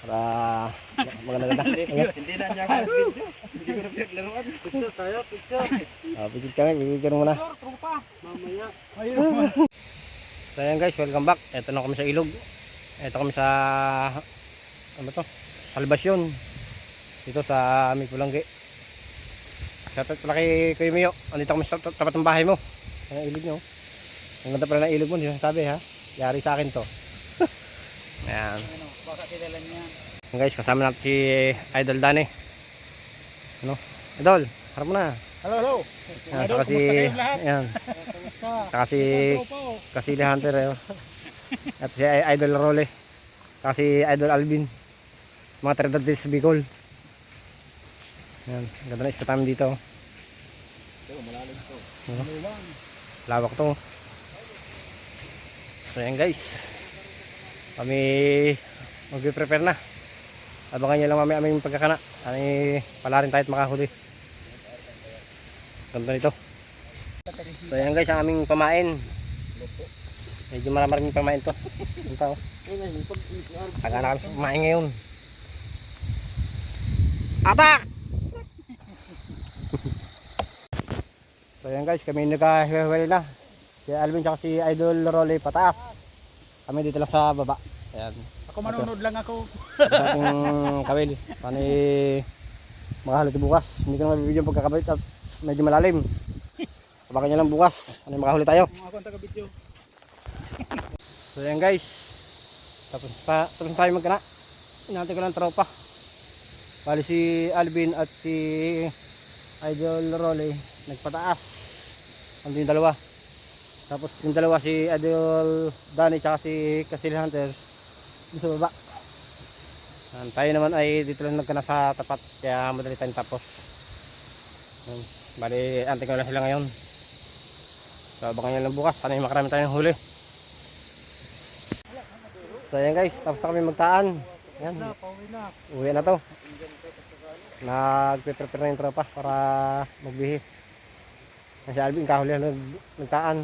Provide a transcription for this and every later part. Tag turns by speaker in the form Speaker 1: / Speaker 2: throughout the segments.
Speaker 1: Para maganda ganda.
Speaker 2: Hindi na niya ako nag-video. Hindi ko na pinaglaruan.
Speaker 3: Picture tayo, picture.
Speaker 1: Uh, picture kami, bibigyan muna.
Speaker 3: Picture, tropa. Mamaya. Ayun.
Speaker 1: So ayan guys, welcome back. Ito na kami sa ilog. Ito kami sa ano ba to? Salvasyon. Dito sa may Pulangge. Shoutout pala kay Kuya Mio. Andito kami sa ta- tapat ng bahay mo. Ang ilog nyo. Ang ganda pala ng ilog mo, hindi sabi ha. Yari sa akin to. ayan.
Speaker 3: Ano, baka kilala niya.
Speaker 1: Guys, kasama natin si Idol Dani. Ano? Idol, harap mo na.
Speaker 3: Hello, hello.
Speaker 1: Ayan,
Speaker 3: Idol,
Speaker 1: saka si,
Speaker 3: kumusta kayong lahat? Kamusta?
Speaker 1: saka si
Speaker 3: oh.
Speaker 1: Kasili Hunter eh. oh. At si Idol Role. Saka si Idol Alvin. Mga sa Bicol. Yan. Ganda na ispat namin dito. oh. Oh. Lawak to. oh. So yan guys. Kami magbe-prepare na. Abangan nyo lang mamaya aming pagkakana. Ani pala rin tayo at makahuli. Ganda nito. So yan guys ang aming pamain. Medyo marami pamain to. Yung tao. Kami sa pamain ngayon. Atak! so yan guys, kami nagkahiwalay na. Si Alvin tsaka si Idol Rolly pataas. Kami dito lang sa baba. Ayan.
Speaker 3: Ako manonood lang ako.
Speaker 1: Sa ating kawil. Paano eh, makahalit bukas. Hindi ko na mabibigyan pagkakabit at medyo malalim. Abangan nyo lang bukas. Ano yung makahuli tayo.
Speaker 3: Kung ako ang taga-video.
Speaker 1: So yan guys. Tapos pa, tapos tayo magkana. Inantay ko lang tropa. Bali si Alvin at si Idol Rolly nagpataas. Ano yung dalawa. Tapos yung dalawa si Idol Danny tsaka si Casil Hunter sa baba. Yan, tayo naman ay dito lang nagkana sa tapat kaya madali tayong tapos. Yan. Bali, antay ko lang sila ngayon. So abangan nyo lang bukas. Sana yung makarami tayong huli. So ayan guys, tapos na kami magtaan. Yan,
Speaker 3: Na, pauwi na.
Speaker 1: uwi na to. Nagpe-prepare na yung tropa para magbihis. Yan si Alvin, kahuli na nag, nagtaan.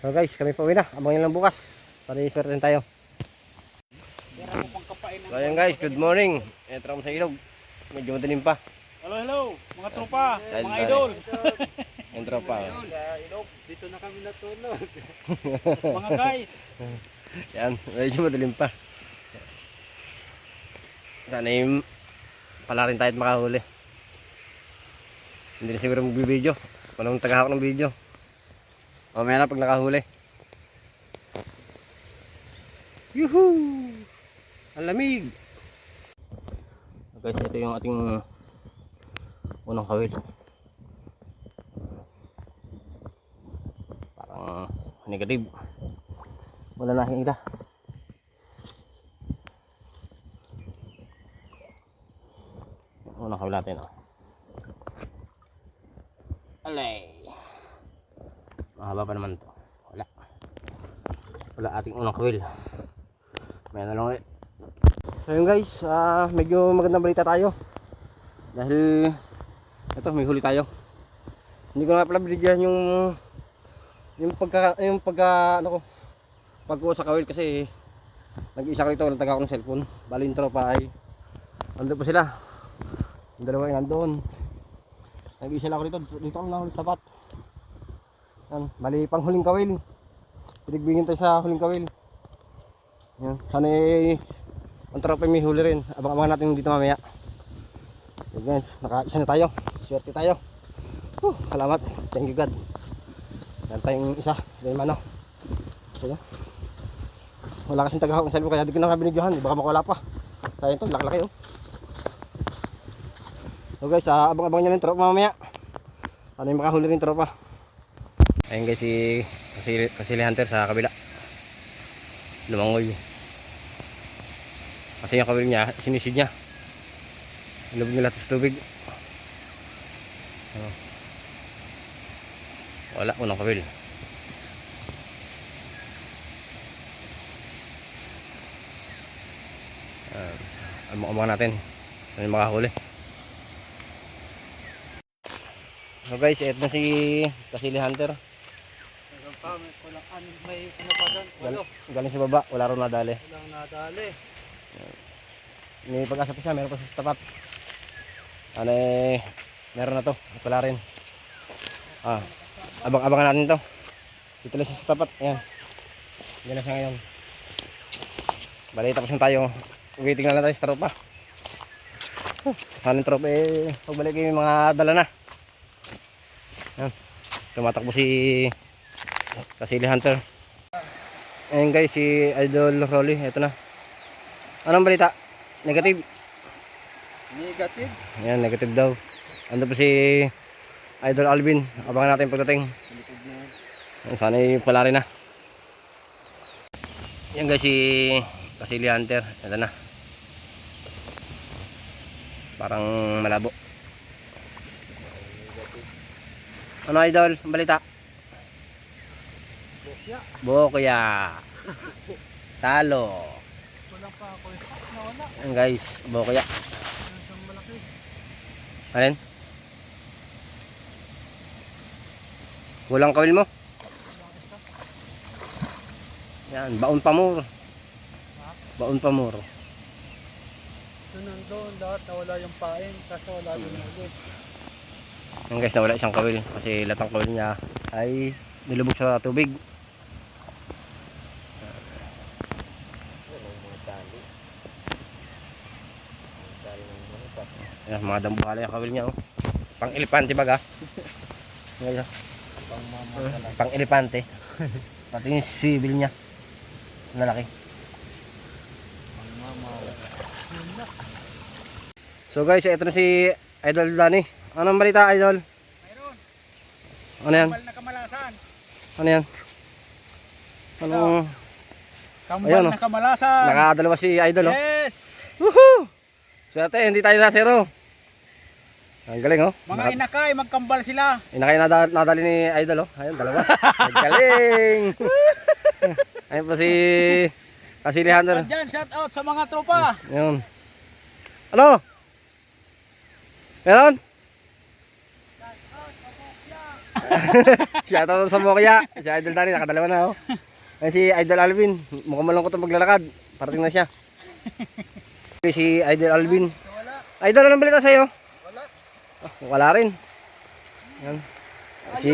Speaker 1: So guys, kami pa uwi na. Abangan nyo lang bukas. Para iswerte tayo.
Speaker 3: Meron mo pang kapain ng...
Speaker 1: So ayan guys, good morning. Ito kami sa ilog. Medyo madilim pa.
Speaker 3: Hello, hello. Mga tropa.
Speaker 1: Dahil
Speaker 3: Mga idol.
Speaker 1: Yung tropa.
Speaker 3: Dito na kami natulog. mga guys.
Speaker 1: Yan, medyo madilim pa. Sana yung pala rin tayo at makahuli. Hindi na siguro magbibideo. Walang tagahawak ng video. Mamaya na pag nakahuli. Yuhuu! Ang lamig! Guys, ito yung ating unang kawil. Parang negative. Wala na hingga. Unang kawil natin oh. Alay. Mahaba pa naman to. Wala. Wala ating unang kawil. May na lang ulit. So yun guys, ah, medyo magandang balita tayo. Dahil ito may huli tayo. Hindi ko nga pala binigyan yung yung pagka yung pagka ano ko pagkuha sa kawil kasi nag-isa ko rito nagtaga ako ng cellphone. Bali yung tropa ay andun pa sila. Yung dalawa ay nandoon. Nag-isa lang ako rito. Dito ako nahuli sa tapat. Yan. Bali pang huling kawil. Pinagbigyan tayo sa huling kawil. Yan. Sana eh, ang tropa ay may huli rin. Abang-abangan natin dito mamaya. Yan guys. Naka-isa na tayo. Swerte tayo. Huh, salamat. Thank you God. Yan tayong isa. Yan mano. Yan. Wala kasing tagahawak ng cellphone kaya di ko na binigyohan. Baka makawala pa. Sayang to. Laki-laki oh. So guys, ah, abang-abang nyo rin tropa mamaya. Ano yung makahuli rin tropa. Ayun guys, si Kasili, Kasili Hunter sa kabila. Lumangoy. Kasi yung kabila niya, sinisid niya. Ilubog nila sa tubig. Ano? Wala, unang kabil. Uh, Amang natin. Ano yung makahuli. So guys, ito na si Kasili Hunter.
Speaker 3: Meron pa, may kulang anim, may pinapagan.
Speaker 1: Gal galing sa baba, wala rin nadali.
Speaker 3: Walang nadali.
Speaker 1: May pag-asa pa siya, meron pa sa tapat. Ano eh, meron na to. At wala rin. Ah, abang-abangan natin to. Dito lang siya sa tapat. Ayan. Diyan na siya ngayon. Bali, tapos na tayo. Waiting na lang tayo sa tropa. Huh, yung tropa eh, pagbalik yung mga dala na. Ayan. Tumatakbo si Kasili Hunter. Ayan guys, si Idol Rolly. Ito na. Anong balita? Negative.
Speaker 2: Negative.
Speaker 1: Ayan, negative daw. Ando pa si Idol Alvin. Abangan natin pagdating. Sana pala rin na. Yan guys, si Kasili Hunter. Ito na. Parang malabo. Ano idol? Ang balita? Bokya. Bokya. Talo.
Speaker 3: Walang pa ako. Nawala.
Speaker 1: Ayan guys,
Speaker 3: malaki.
Speaker 1: Alin? Kulang kawil mo? Yan, baon pa muro. Baon pa muro.
Speaker 3: Doon nandun, lahat nawala yung pain. Kaso wala doon ulit.
Speaker 1: Yan guys, nawala isang kawil kasi lahat ng kawil niya ay nilubog sa tubig. Yan, mga dambuhala yung kawil niya. Oh. Pang elepante baga. Yan, oh. Pang elepante. Pati yung swivel niya. Lalaki. So guys, ito na si Idol Danny. Anong balita, Idol?
Speaker 3: Mayroon.
Speaker 1: Ano yan?
Speaker 3: Kambal na kamalasan.
Speaker 1: Ano yan? Anong
Speaker 3: Kambal
Speaker 1: Ayun, oh.
Speaker 3: na kamalasan.
Speaker 1: nakadalawa si Idol oh?
Speaker 3: Yes.
Speaker 1: Woohoo! Swerte, hindi tayo na zero. Ang galing oh.
Speaker 3: Mga inakay, magkambal sila.
Speaker 1: Inakay nada, nadali ni Idol oh. Ayun, dalawa. Ang galing! Ayun po si Kasili Hunter.
Speaker 3: Diyan, shout out sa mga tropa.
Speaker 1: Ayun. Ano? Meron? Shoutout sa Mokya. Si Idol Dani, nakadalawa na oh. Ayun si Idol Alvin. Mukhang malungkot ang maglalakad. Parating na siya. si Idol Alvin. Idol, anong balita sa'yo?
Speaker 3: Wala.
Speaker 1: Wala rin. Yan. Si,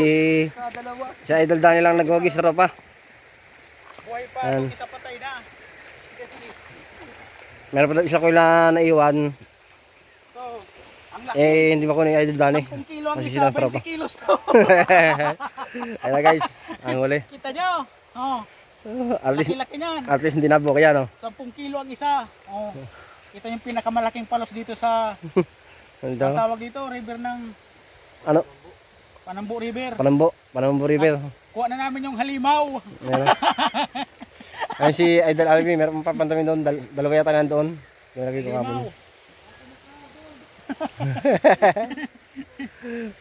Speaker 1: si Idol Dani lang nagwagi sa tropa.
Speaker 3: Buhay pa. Yung isa patay na.
Speaker 1: Meron pa daw isa ko na naiwan.
Speaker 3: So, ang laki.
Speaker 1: Eh, hindi ba ko ni Idol Dani?
Speaker 3: 10 kilo ang isa.
Speaker 1: ng tropa.
Speaker 3: 20 kilos to.
Speaker 1: Ayan guys, ang huli.
Speaker 3: Kita nyo. Oh,
Speaker 1: At least,
Speaker 3: laki-laki niyan.
Speaker 1: at least hindi nabo kaya no?
Speaker 3: 10 kilo ang isa. Oh. Ito yung pinakamalaking palos dito sa ang tawag dito, river ng
Speaker 1: Ano?
Speaker 3: Panambo River.
Speaker 1: Panambo, Panambo River.
Speaker 3: Kuha na namin yung halimaw.
Speaker 1: Meron. Ayun si Idol Alvin, meron pa pantamin doon, dal dalawa yata nandoon. Yung nakita ko
Speaker 3: Halimaw.
Speaker 1: kapon.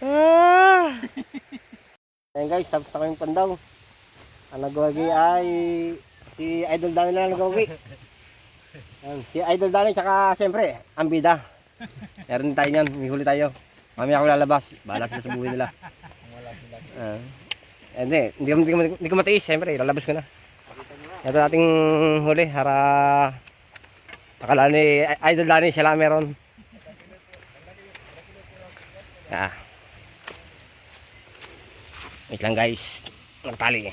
Speaker 1: Ah! Ayun guys, tapos na kaming pandaw. Ang nagwagi ay si Idol Dani na nagwagi. Si Idol Dani tsaka siyempre, ang bida. Meron tayo niyan, may huli tayo. Mamaya ako lalabas, bahala sila sa buhay nila. Eh, hindi, hindi ko, hindi ko, hindi ko matiis, siyempre, lalabas ko na. Ito nating huli, para akala ni Idol Dani, siya lang meron. Ah. Wait lang guys, nagtali.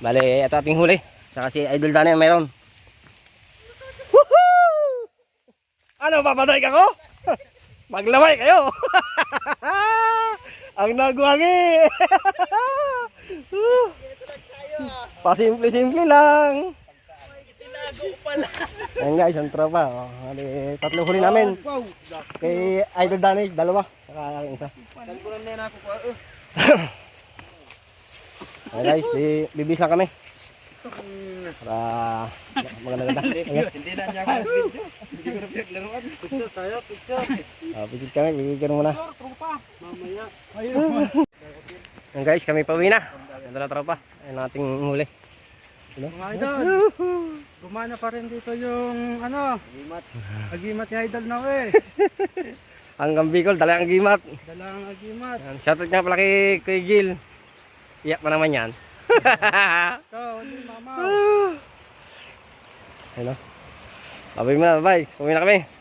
Speaker 1: Bale, ito ating huli. Saka si Idol Dani meron. Woohoo! Ano, papaday ka ko? Maglamay kayo! ang nagwagi! Pasimple-simple lang. Ayan guys, ang tropa. Oh, ali, tatlo huli namin. Kay Idol Dani, dalawa. Saka yung isa. Ayan guys, bi- bibis lang kami. Para maganda ganda.
Speaker 2: Hindi na niya ako nag-video. Hindi ko na pinaglaruan.
Speaker 3: Picture tayo, picture.
Speaker 1: Uh, bibis kami, bibigyan muna.
Speaker 3: Picture, tropa. Mamaya. Ayun.
Speaker 1: Guys, kami pauwi na. Ganda na tropa. Ang ating huli.
Speaker 3: Mga idol. Gumana pa rin dito yung ano. Agimat. Agimat ni idol na eh.
Speaker 1: Hanggang Bicol, dala ang gimat.
Speaker 3: Dalang agimat.
Speaker 1: Ayan, Shoutout nga pala kay, kay Gil. Iyak pa naman yan.
Speaker 3: Ikaw, hindi mama.
Speaker 1: Ayun o. Abay mo na, bye. Uwi na kami.